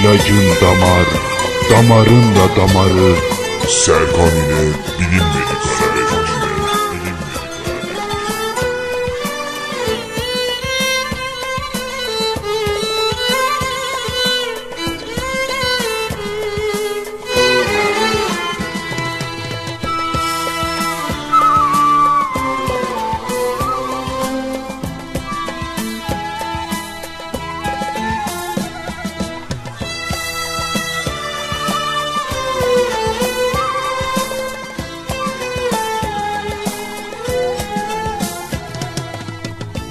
İlacın damar, damarın da damarı. Serkan ile bilinmedik arabesk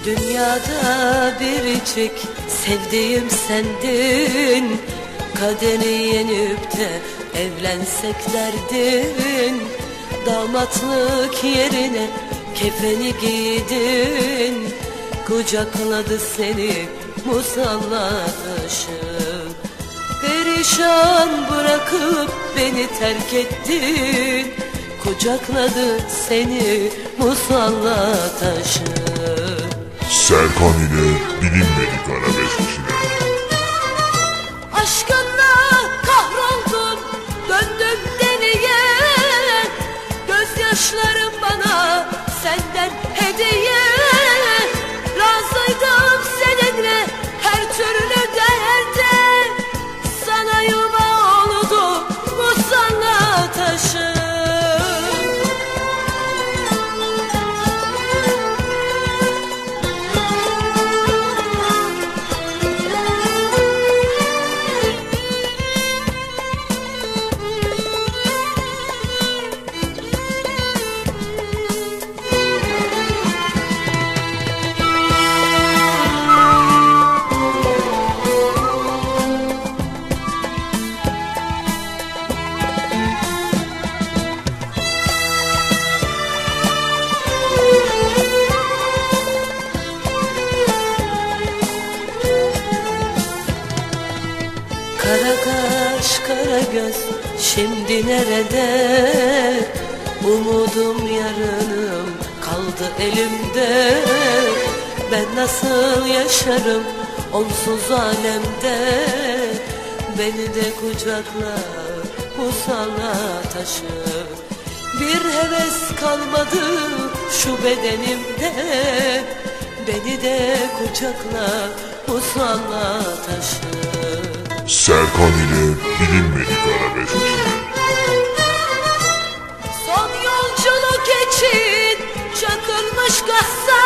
Dünyada biricik sevdiğim sendin. Kaderi yenip de evlensek derdin. Damatlık yerine kefeni giydin. Kucakladı seni musalla taşı Perişan bırakıp beni terk ettin. Kucakladı seni musalla taşı Serkan ile bilinmedik arabesk ile Aşkınla Kara kaş kara göz şimdi nerede? Umudum yarınım kaldı elimde. Ben nasıl yaşarım onsuz alemde? Beni de kucakla musalla taşı Bir heves kalmadı şu bedenimde. Beni de kucakla musalla taşı Serkan ile bilinmedik arabesk. İle Son yolculuk için çakılmış kasa